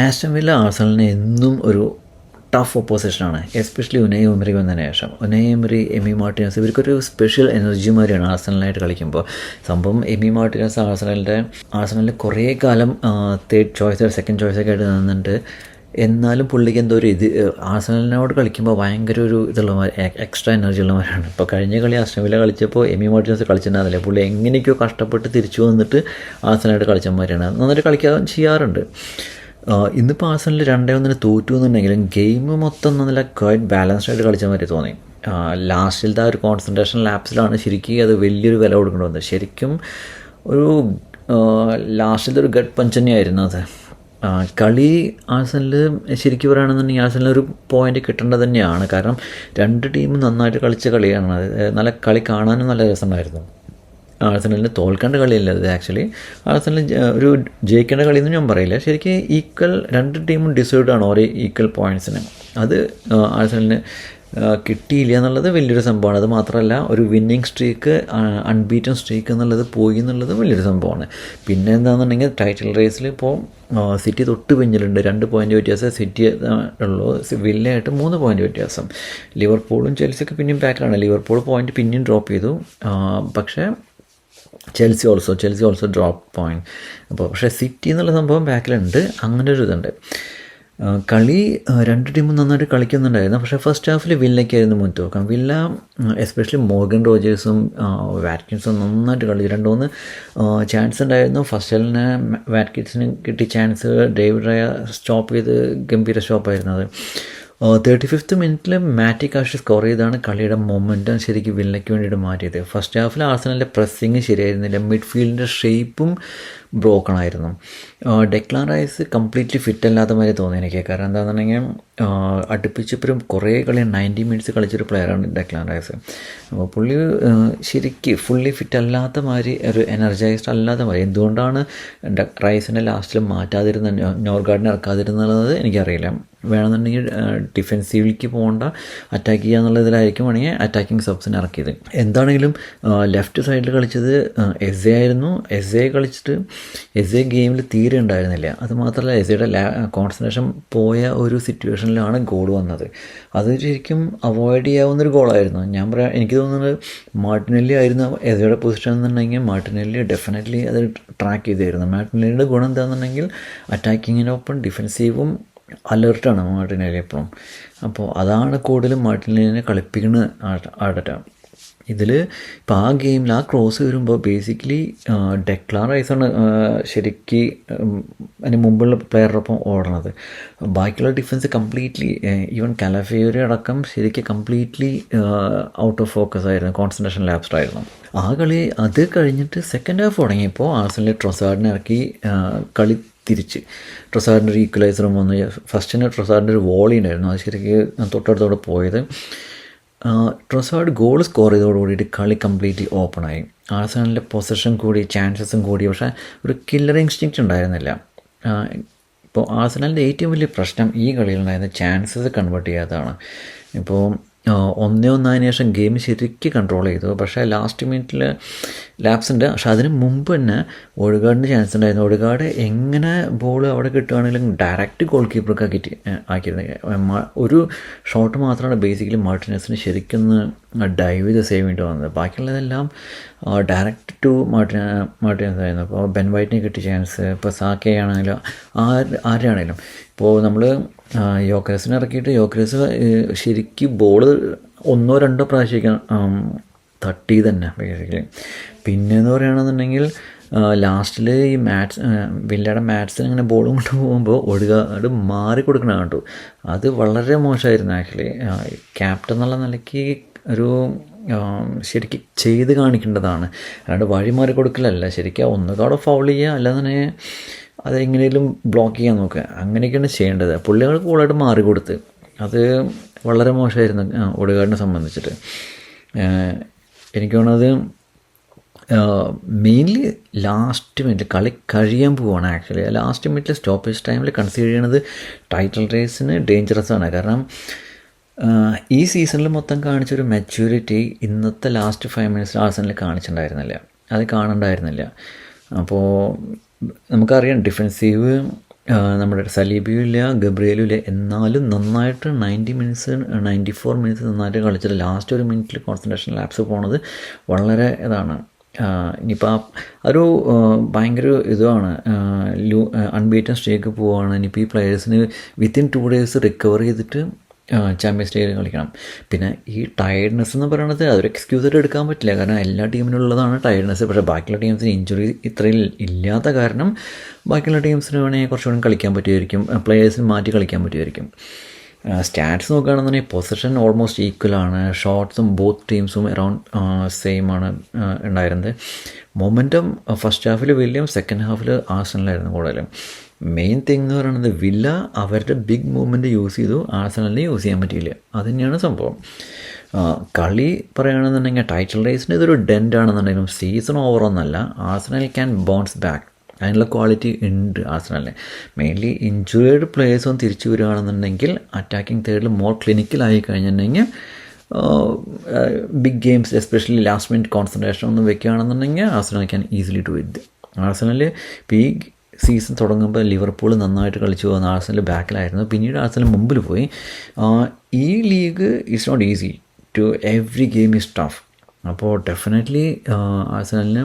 Aston villa ആഴ്സണലിന് എന്നും ഒരു ടഫ് ഒപ്പോസിഷനാണ് എസ്പെഷ്യലി ഉനൈ ഉമറി വന്നതിന് ശേഷം. ഉനൈ ഉമറി എമി മാർട്ടിനസ് ഇവർക്കൊരു സ്പെഷ്യൽ എനർജി മാതിരിയാണ് ആഴ്സണലായിട്ട് കളിക്കുമ്പോൾ. സംഭവം എമി മാർട്ടിനസ് ആഴ്സണലിന്റെ ആഴ്സണലിൽ കുറേ കാലം തേർഡ് ചോയ്സ് സെക്കൻഡ് ചോയ്സ് ഒക്കെ ആയിട്ട് നിന്നിട്ട് എന്നാലും പുള്ളിക്ക് എന്തോ ഒരു ഇത് ആഴ്സണലിനോട് കളിക്കുമ്പോൾ ഭയങ്കര ഒരു ഇതുള്ള എക്സ്ട്രാ എനർജി ഉള്ളവരാണ് ഇപ്പോൾ കഴിഞ്ഞ കളി ആസ്റ്റമില കളിച്ചപ്പോൾ എമി മാർട്ടിനസ് കളിച്ചിട്ടുണ്ടായിരുന്നില്ല. പുള്ളി എങ്ങനെയൊക്കെയോ കഷ്ടപ്പെട്ട് തിരിച്ചു വന്നിട്ട് ആഴ്സണലായിട്ട് കളിച്ചവന്മാരാണ് നന്നായിട്ട് കളിക്കാൻ ചെയ്യാറുണ്ട്. ഇന്നിപ്പോൾ ആസനിൽ രണ്ടേ ഒന്നിന് തോറ്റു എന്നുണ്ടെങ്കിലും ഗെയിം മൊത്തം നല്ല ക്വൈറ്റ് ബാലൻസ്ഡ് ആയിട്ട് കളിച്ച മാതിരി തോന്നി. ലാസ്റ്റിലത്തെ ആ ഒരു കോൺസെൻട്രേഷൻ ലാപ്സിലാണ് ശരിക്കും അത് വലിയൊരു വില കൊടുക്കേണ്ടി വന്നത്. ശരിക്കും ഒരു ലാസ്റ്റിലത്തെ ഒരു ഗഡ് പഞ്ച് തന്നെയായിരുന്നു അത്. കളി ആസനിൽ ശരിക്കും പറയുകയാണെന്നുണ്ടെങ്കിൽ ആസനിൽ ഒരു പോയിന്റ് കിട്ടേണ്ടത് തന്നെയാണ്. കാരണം രണ്ട് ടീമും നന്നായിട്ട് കളിച്ച കളിയാണ്. നല്ല കളി കാണാനും നല്ല രസമുണ്ടായിരുന്നു. ആഴ്സണലിന് തോൽക്കേണ്ട കളിയല്ല അത് ആക്ച്വലി ആഴ്സണൽ ഒരു ജയിക്കേണ്ട കളിയെന്ന് ഞാൻ പറയില്ല. ശരിക്കും ഈക്വൽ രണ്ട് ടീമും ഡിസേർഡ് ആണ് ഓരോ ഈക്വൽ പോയിന്റ്സിന് അത് ആഴ്സണലിന് കിട്ടിയില്ല എന്നുള്ളത് വലിയൊരു സംഭവമാണ്. അത് മാത്രമല്ല ഒരു വിന്നിങ് സ്ട്രീക്ക് അൺബീറ്റൻ സ്ട്രീക്ക് എന്നുള്ളത് പോയി എന്നുള്ളത് വലിയൊരു സംഭവമാണ്. പിന്നെ എന്താണെന്നുണ്ടെങ്കിൽ ടൈറ്റിൽ റേസിൽ ഇപ്പോൾ സിറ്റി തൊട്ട് പിന്നിലുണ്ട്. രണ്ട് പോയിന്റ് വ്യത്യാസം സിറ്റി ഉള്ളൂ. വില്ലയായിട്ട് മൂന്ന് പോയിന്റ് വ്യത്യാസം. ലിവർപൂളും ചെൽസിയൊക്കെ പിന്നെയും ബാക്കിലാണ് ലിവർപൂൾ പോയിന്റ് പിന്നെയും ഡ്രോപ്പ് ചെയ്തു. പക്ഷേ Chelsea also Chelsea also drop point അപ്പോൾ പക്ഷേ സിറ്റി എന്നുള്ള സംഭവം ബാക്കിലുണ്ട് അങ്ങനെ ഒരു ഇതുണ്ട്. കളി രണ്ട് ടീമും നന്നായിട്ട് കളിക്കുന്നുണ്ടായിരുന്നു. പക്ഷേ ഫസ്റ്റ് ഹാഫിൽ വില്ലയ്ക്കായിരുന്നു മുൻതൂക്കം. വില്ല എസ്പെഷ്യലി മോർഗൻ റോജേഴ്സും വാറ്റ്കിൻസും നന്നായിട്ട് കളിച്ചു രണ്ട് മൂന്ന് ചാൻസ് ഉണ്ടായിരുന്നു. ഫസ്റ്റ് ഹലിന് വാറ്റ്കിൻസിന് കിട്ടിയ ചാൻസ് ഡേവിഡ് റയ സ്റ്റോപ്പ് ചെയ്ത് ഗംഭീര സ്റ്റോപ്പായിരുന്നു അത് തേർട്ടി ഫിഫ്ത്ത് മിനിറ്റിൽ മാറ്റി കാഷ് സ്കോർ ചെയ്താണ് കളിയുടെ മൊമെന്റം ശരിക്കും വില്ലയ്ക്ക് വേണ്ടിയിട്ട് മാറ്റിയത്. ഫസ്റ്റ് ഹാഫിൽ ആർസനലിന്റെ പ്രസ്സിങ് ശരിയായിരുന്നില്ല. മിഡ്ഫീൽഡിന്റെ ഷേപ്പും ബ്രോക്കൺ ആയിരുന്നു. ഡെക്ലാൻ റൈസ് കംപ്ലീറ്റ്ലി ഫിറ്റ് അല്ലാത്ത മാതിരി തോന്നി എനിക്ക്. കാരണം എന്താണെന്നുണ്ടെങ്കിൽ അടുപ്പിച്ചപ്പോഴും കുറേ കളി നയന്റി മിനിറ്റ്സ് കളിച്ചൊരു പ്ലെയറാണ് ഡെക്ലാൻ റൈസ് അപ്പോൾ പുള്ളി ശരിക്ക് ഫുള്ളി ഫിറ്റ് അല്ലാത്ത മാതിരി ഒരു എനർജൈസ്ഡ് അല്ലാത്ത മാതിരി. എന്തുകൊണ്ടാണ് റൈസിനെ ലാസ്റ്റിൽ മാറ്റാതിരുന്ന നോർഗാർഡിനെ ഇറക്കാതിരുന്നത് എനിക്കറിയില്ല. വേണമെന്നുണ്ടെങ്കിൽ ഡിഫെൻസീവിലേക്ക് പോകേണ്ട അറ്റാക്ക് ചെയ്യുക എന്നുള്ള ഇതിലായിരിക്കും വേണമെങ്കിൽ അറ്റാക്കിംഗ് സബ്സിനെ ഇറക്കിയത്. എന്താണെങ്കിലും ലെഫ്റ്റ് സൈഡിൽ കളിച്ചത് എസ് എ ആയിരുന്നു. എസ് എ കളിച്ചിട്ട് എസ് എ ഗെയിമിൽ തീരെ ഉണ്ടായിരുന്നില്ല. അതുമാത്രമല്ല എസ് എയുടെ കോൺസെൻട്രേഷൻ പോയ ഒരു സിറ്റുവേഷനിലാണ് ഗോൾ വന്നത്. അത് ശരിക്കും അവോയ്ഡ് ചെയ്യാവുന്നൊരു ഗോളായിരുന്നു ഞാൻ പറയാം എനിക്ക് തോന്നുന്നത് മാർട്ടിനെല്ലി ആയിരുന്നു എസയുടെ പൊസിഷൻ എന്നുണ്ടെങ്കിൽ മാർട്ടിനെല്ലി ഡെഫിനറ്റ്ലി അത് ട്രാക്ക് ചെയ്തായിരുന്നു. മാർട്ടിനെല്ലിയുടെ ഗുണം എന്താണെന്നുണ്ടെങ്കിൽ അറ്റാക്കിങ്ങിനൊപ്പം ഡിഫെൻസീവും അലേർട്ടാണ് മാർട്ടിനെല്ലി എപ്പോഴും. അപ്പോൾ അതാണ് കൂടുതലും മാർട്ടിനെല്ലിനെ കളിപ്പിക്കുന്നത് ആടറ്റ ഇതിൽ ഇപ്പോൾ ആ ഗെയിമിൽ ആ ക്രോസ് വരുമ്പോൾ ബേസിക്കലി ഡെക്ലാർ റൈസാണ് ശരിക്ക് അതിന് മുമ്പുള്ള പ്ലെയറുടെ ഓടണത്. ബാക്കിയുള്ള ഡിഫൻസ് കംപ്ലീറ്റ്ലി ഈവൻ കലഫേരി അടക്കം ശരിക്കും കംപ്ലീറ്റ്ലി ഔട്ട് ഓഫ് ഫോക്കസ് ആയിരുന്നു കോൺസെൻട്രേഷൻ ലാപ്സ്ഡ് ആയിരുന്നു. ആ കളി അത് കഴിഞ്ഞിട്ട് സെക്കൻഡ് ഹാഫ് തുടങ്ങിയപ്പോൾ ആർസണലിൽ ട്രൊസാർഡിനെ ഇറക്കി കളി തിരിച്ച്. ട്രൊസാറിന്റെ ഒരു ഈക്വലൈസറും വന്നു. ഫസ്റ്റിന് ട്രൊസാറിന്റെ ഒരു വോളി ഉണ്ടായിരുന്നു. അത് ശരിക്കും തൊട്ടടുത്തോടെ പോയത്. ട്രൊസാർഡ് ഗോൾ സ്കോർ ചെയ്തോടുകൂടിയിട്ട് കളി കംപ്ലീറ്റ്ലി ഓപ്പണായി. ആഴ്സണലിന്റെ പൊസിഷൻ കൂടി ചാൻസസും കൂടി പക്ഷേ ഒരു കില്ലർ ഇൻസ്റ്റിങ്ക്റ്റ് ഉണ്ടായിരുന്നില്ല. ഇപ്പോൾ ആഴ്സണലിന്റെ ഏറ്റവും വലിയ പ്രശ്നം ഈ കളിയിലുണ്ടായിരുന്ന ചാൻസസ് കൺവേർട്ട് ചെയ്യാത്തതാണ്. ഇപ്പോൾ ഒന്നേ ഒന്നതിന് ശേഷം ഗെയിം ശരിക്കും കൺട്രോൾ ചെയ്തു. പക്ഷേ ലാസ്റ്റ് മിനിറ്റിൽ ലാപ്സ് ഉണ്ട്. പക്ഷെ അതിന് മുമ്പ് തന്നെ ഒഴുകാടിന് ചാൻസ് ഉണ്ടായിരുന്നു. ഒഴുകാട് എങ്ങനെ ബോൾ അവിടെ കിട്ടുകയാണെങ്കിലും ഡയറക്റ്റ് ഗോൾ കീപ്പർക്ക് ആക്കി ആക്കിയിരുന്നത് ഒരു ഷോട്ട് മാത്രമാണ് ബേസിക്കലി മാർട്ടിനസിന് ശരിക്കും ഡൈവ് ചെയ്ത് സേവ് ചെയ്യേണ്ടി വന്നത്. ബാക്കിയുള്ളതെല്ലാം ഡയറക്റ്റ് ടു മാർട്ടിന മാർട്ടിനസ് ആയിരുന്നു അപ്പോൾ ബെൻ വൈറ്റിനെ കിട്ടിയ ചാൻസ് ഇപ്പോൾ സാക്കെ ആണെങ്കിലും ആര് ആരാണെങ്കിലും. ഇപ്പോൾ നമ്മൾ യോക്രസിനെ ഇറക്കിയിട്ട് യോക്രസ് ശരിക്കും ബോൾ ഒന്നോ രണ്ടോ പ്രാവശ്യം തട്ടി തന്നെ ബേസിക്കലി പിന്നെന്ന് പറയുകയാണെന്നുണ്ടെങ്കിൽ ലാസ്റ്റിൽ ഈ മാത്സ് വില്ലയുടെ മാത്സിന് ഇങ്ങനെ ബോളും കൊണ്ട് പോകുമ്പോൾ ഒരുപാട് മാറി കൊടുക്കണ കണ്ടു. അത് വളരെ മോശമായിരുന്നു ആക്ച്വലി ക്യാപ്റ്റൻ എന്നുള്ള നിലയ്ക്ക് ഒരു ശരിക്കും ചെയ്ത് കാണിക്കേണ്ടതാണ്. അല്ലാണ്ട് വഴി മാറി കൊടുക്കലല്ല. ശരിക്കും ഒന്നുകാടെ ഫൗൾ ചെയ്യുക അല്ലാതെ തന്നെ അതെങ്ങനെയും ബ്ലോക്ക് ചെയ്യാൻ നോക്കുക. അങ്ങനെയൊക്കെയാണ് ചെയ്യേണ്ടത്. പുള്ളികൾ കൂടുതലായിട്ട് മാറി കൊടുത്ത്. അത് വളരെ മോശമായിരുന്നു ഒടുകാടിനെ സംബന്ധിച്ചിട്ട്. എനിക്ക് തോന്നുന്നത് മെയിൻലി ലാസ്റ്റ് മിനിറ്റ് കളി കഴിയാൻ പോവാണ് ആക്ച്വലി ലാസ്റ്റ് മിനിറ്റിൽ സ്റ്റോപ്പേജ് ടൈമിൽ കൺസിഡർ ചെയ്യണത് ടൈറ്റിൽ റേസിന് ഡേഞ്ചറസ് ആണ്. കാരണം ഈ സീസണിൽ മൊത്തം കാണിച്ചൊരു മെച്യൂരിറ്റി ഇന്നത്തെ ലാസ്റ്റ് ഫൈവ് മിനിറ്റ്സ് ആഴ്സണിൽ കാണിച്ചിട്ടുണ്ടായിരുന്നില്ല. അത് കാണണ്ടായിരുന്നില്ല. അപ്പോൾ നമുക്കറിയാം ഡിഫെൻസീവ് നമ്മുടെ സലീബിയും ഇല്ല ഗബ്രിയലും ഇല്ല. എന്നാലും നന്നായിട്ട് ninety minutes ninety four minutes നന്നായിട്ട് കളിച്ചിട്ട് ലാസ്റ്റ് ഒരു മിനിറ്റിൽ കോൺസെൻട്രേഷൻ ലാപ്സ് പോണത് വളരെ ഇതാണ്. ഇനിയിപ്പോൾ ഒരു ഭയങ്കര ഇതുമാണ് ലൂ അൺബീറ്റൻ സ്ട്രീക്ക് പോവുകയാണ് ഇനിയിപ്പോൾ ഈ പ്ലെയേഴ്സിന് വിത്തിൻ ടു ഡേയ്സ് റിക്കവർ ചെയ്തിട്ട് ചാമ്പ്യൻസ് ലീഗ് കളിക്കണം. പിന്നെ ഈ ടയർഡ്നെസ് എന്ന് പറയുന്നത് അതൊരു എക്സ്ക്യൂസ് ആയിട്ട് എടുക്കാൻ പറ്റില്ല. കാരണം എല്ലാ ടീമിനും ഉള്ളതാണ് ടയർഡ്നെസ് പക്ഷേ ബാക്കിയുള്ള ടീംസിന് ഇഞ്ചുറി ഇത്രയും ഇല്ലാത്ത കാരണം ബാക്കിയുള്ള ടീംസിന് വേണമെങ്കിൽ കുറച്ചുകൂടി കളിക്കാൻ പറ്റുമായിരിക്കും. പ്ലേയേഴ്സിന് മാറ്റി കളിക്കാൻ പറ്റുമായിരിക്കും. സ്റ്റാറ്റ്സ് നോക്കുകയാണെന്നുണ്ടെങ്കിൽ പൊസിഷൻ ഓൾമോസ്റ്റ് ഈക്വൽ ആണ്. ഷോട്ട്സും ബോത്ത് ടീംസും അറൗണ്ട് സെയിം ആണ് ഉണ്ടായിരുന്നത്. മൊമെന്റം ഫസ്റ്റ് ഹാഫിൽ വില്യം സെക്കൻഡ് ഹാഫിൽ ആസനിലായിരുന്നു കൂടുതലും. മെയിൻ തിങ് എന്ന് പറയുന്നത് വില്ല അവരുടെ ബിഗ് മൂവ്മെന്റ് യൂസ് ചെയ്തു. ആഴ്സണലിന് യൂസ് ചെയ്യാൻ പറ്റിയില്ല. അത് തന്നെയാണ് സംഭവം. കളി പറയുകയാണെന്നുണ്ടെങ്കിൽ ടൈറ്റിൽ റേസിന്റെ ഇതൊരു ഡെന്റ് ആണെന്നുണ്ടെങ്കിലും സീസൺ ഓവർ ഒന്നല്ല ആഴ്സണൽ ക്യാൻ ബൗൺസ് ബാക്ക് അതിനുള്ള ക്വാളിറ്റി ഉണ്ട് ആഴ്സണലിന് മെയിൻലി ഇഞ്ചുവേർഡ് പ്ലേയേഴ്സും തിരിച്ചു വരികയാണെന്നുണ്ടെങ്കിൽ അറ്റാക്കിംഗ് തേർഡിൽ മോർ ക്ലിനിക്കലായി കഴിഞ്ഞിട്ടുണ്ടെങ്കിൽ big games especially last minute concentration ഒന്നും വെക്കുകയാണെന്നുണ്ടെങ്കിൽ Arsenal can easily to with Arsenal ഈ സീസൺ തുടങ്ങുമ്പോൾ ലിവർപൂൾ നന്നായിട്ട് കളിച്ചു പോകുന്ന ആഴ്സണൽ ബാക്കിലായിരുന്നു. പിന്നീട് ആഴ്സണൽ മുമ്പിൽ പോയി. ഈ league is not easy to every game is tough അപ്പോൾ ഡെഫിനറ്റ്ലി ആഴ്സണലിന്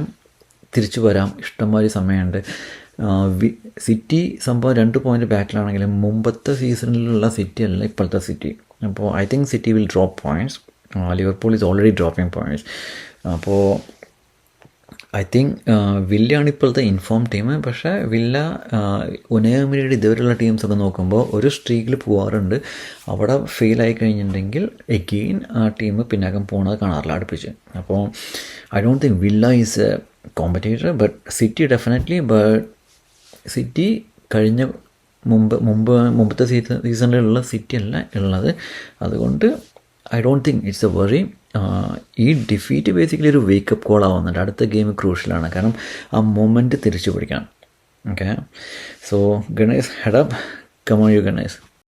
തിരിച്ചു വരാം. ഇഷ്ടംമാതിരി സമയമുണ്ട്. സിറ്റി സംഭവം രണ്ട് പോയിന്റ് ബാക്കിലാണെങ്കിലും മുമ്പത്തെ സീസണിലുള്ള സിറ്റി അല്ല ഇപ്പോഴത്തെ സിറ്റി. അപ്പോൾ I think City will drop points Liverpool is already dropping points അപ്പോൾ ഐ തിങ്ക് വില്ലയാണ് ഇപ്പോഴത്തെ ഇൻഫോം ടീം പക്ഷേ വില്ല ഉനയമിനിയുടെ ഇതുവരെയുള്ള ടീംസൊക്കെ നോക്കുമ്പോൾ ഒരു സ്ട്രീക്കിൽ പോകാറുണ്ട് അവിടെ ഫെയിൽ ആയി കഴിഞ്ഞിട്ടുണ്ടെങ്കിൽ എഗെയിൻ ആ ടീം പിന്നാക്കം പോകുന്നത് കാണാറില്ല അടുപ്പിച്ച്. അപ്പോൾ I don't think Villa is a competitor but City definitely but City കഴിഞ്ഞ മുമ്പ് മുമ്പ് മുമ്പത്തെ സീസൺ സീസണിലുള്ള സിറ്റി അല്ല ഉള്ളത്. അതുകൊണ്ട് I don't think it's a very ഈ ഡിഫീറ്റ് ബേസിക്കലി ഒരു വേക്കപ്പ് കോൾ ആവുന്നുണ്ട്. അടുത്ത ഗെയിം ക്രൂഷ്യലാണ് കാരണം ആ മൊമെന്റ് തിരിച്ചു പിടിക്കണം. Okay so Ganesh head up come on you Ganesh